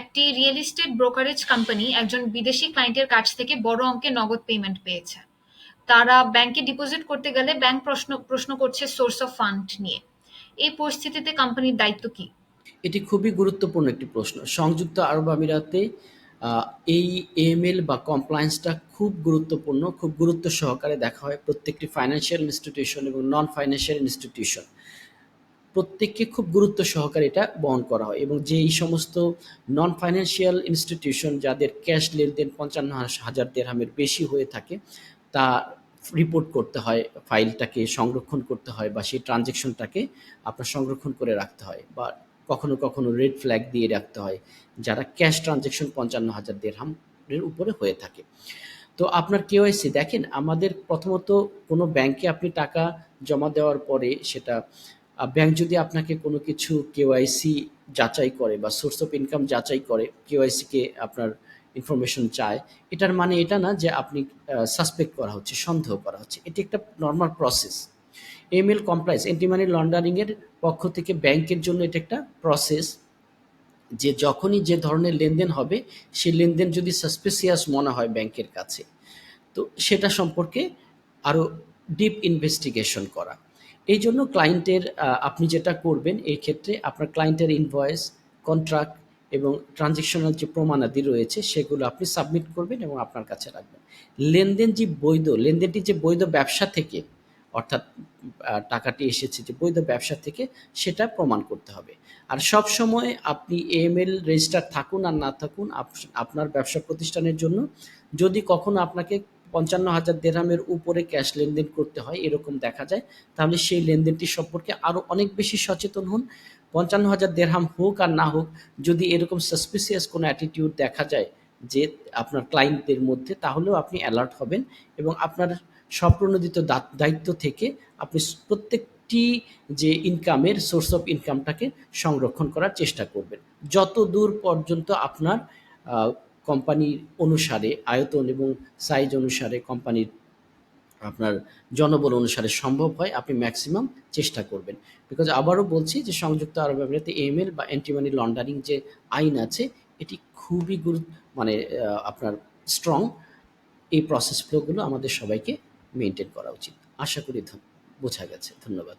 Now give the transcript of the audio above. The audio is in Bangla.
একটি রিয়েল এস্টেট ব্রোকারেজ কোম্পানি একজন বিদেশি ক্লায়েন্টের কাছ থেকে বড় অঙ্কে নগদ পেমেন্ট পেয়েছে। তারা ব্যাংকে ডিপোজিট করতে গেলে ব্যাংক প্রশ্ন প্রশ্ন করছে সোর্স অফ ফান্ড নিয়ে। এই পরিস্থিতিতে কোম্পানির দায়িত্ব কি? এটি খুবই গুরুত্বপূর্ণ একটি প্রশ্ন। সংযুক্ত আরব আমিরাতে এই এএমএল বা কমপ্লায়েন্সটা খুব গুরুত্বপূর্ণ, খুব গুরুত্ব সহকারে দেখা হয় প্রত্যেকটি ফাইন্যান্সিয়াল ইনস্টিটিউশন এবং নন ফাইন্যান্সিয়াল ইনস্টিটিউশন প্রত্যেককে খুব গুরুত্ব সহকারে এটা বহন করা হয় এবং যে এই সমস্ত নন ফাইন্যান্সিয়াল ইনস্টিটিউশন যাদের ক্যাশ লেনদেন পঞ্চান্ন হাজার দেড়হামের বেশি হয়ে থাকে, তা রিপোর্ট করতে হয় ফাইলটাকে সংরক্ষণ করতে হয় বা সেই ট্রানজেকশনটাকে আপনার সংরক্ষণ করে রাখতে হয় বা কখনো কখনো রেড ফ্ল্যাগ দিয়ে রাখতে হয়, যারা ক্যাশ ট্রানজেকশন পঞ্চান্ন হাজার দেড়হামের উপরে হয়ে থাকে। তো আপনার কেওয়াইসি দেখেন, আমাদের প্রথমত কোনো ব্যাংকে আপনি টাকা জমা দেওয়ার পরে সেটা ব্যাংক যদি আপনাকে কোনো কিছু কেওয়াইসি যাচাই করে বা সোর্স অফ ইনকাম যাচাই করে কেওয়াইসিকে আপনার ইনফরমেশন চায়, এটার মানে এটা না যে আপনি সাসপেক্ট করা হচ্ছে, সন্দেহ করা হচ্ছে। এটি একটা normal process ML compliance anti money লন্ডারিংয়ের পক্ষ থেকে ব্যাংকের জন্য এটা একটা প্রসেস যে যখনই যে ধরনের লেনদেন হবে, সেই লেনদেন যদি সাসপেসিয়াস মনে হয় ব্যাংকের কাছে, তো সেটা সম্পর্কে আরও ডিপ ইনভেস্টিগেশন করা। এই জন্য ক্লায়েন্টের আপনি যেটা করবেন, এই ক্ষেত্রে আপনার ক্লায়েন্টের ইনভয়েস কন্ট্রাক্ট এবং ট্রানজেকশনাল যে প্রমাণাদি রয়েছে, সেগুলো আপনি সাবমিট করবেন এবং আপনার কাছে রাখবেন। লেনদেন যে বৈধ, লেনদেনটি যে বৈধ ব্যবসা থেকে, অর্থাৎ টাকাটি এসেছে যে বৈধ ব্যবসা থেকে, সেটা প্রমাণ করতে হবে। আর সব সময় আপনি এএমএল রেজিস্টার থাকুন আর না থাকুন আপনার ব্যবসা প্রতিষ্ঠানের জন্য, যদি কখনো আপনাকে পঞ্চান্ন হাজার দেড়হামের উপরে ক্যাশ লেনদেন করতে হয়, এরকম দেখা যায়। তাহলে সেই লেনদেনটি সম্পর্কে আরও অনেক বেশি সচেতন হন। পঞ্চান্ন হাজার দেড়হাম হোক আর না হোক, যদি এরকম সাসপিসিয়াস কোনো অ্যাটিটিউড দেখা যায় যে আপনার ক্লায়েন্টদের মধ্যে, তাহলেও আপনি অ্যালার্ট হবেন এবং আপনার স্বপ্রণোদিত দায়িত্ব থেকে আপনি প্রত্যেকটি যে ইনকামের সোর্স অফ ইনকামটাকে সংরক্ষণ করার চেষ্টা করবেন। যত দূর পর্যন্ত আপনার কোম্পানির অনুসারে, আয়তন এবং সাইজ অনুসারে কোম্পানির আপনার জনবল অনুসারে সম্ভব হয়, আপনি ম্যাক্সিমাম চেষ্টা করবেন। বিকজ আবারও বলছি যে সংযুক্ত আরব আমিরাতে এমএল বা অ্যান্টিমানি লন্ডারিং যে আইন আছে, এটি খুবই গুরু মানে আপনার স্ট্রং এই প্রসেস ফ্লোগুলো আমাদের সবাইকে মেনটেন করা উচিত। আশা করি বোঝা গেছে। ধন্যবাদ।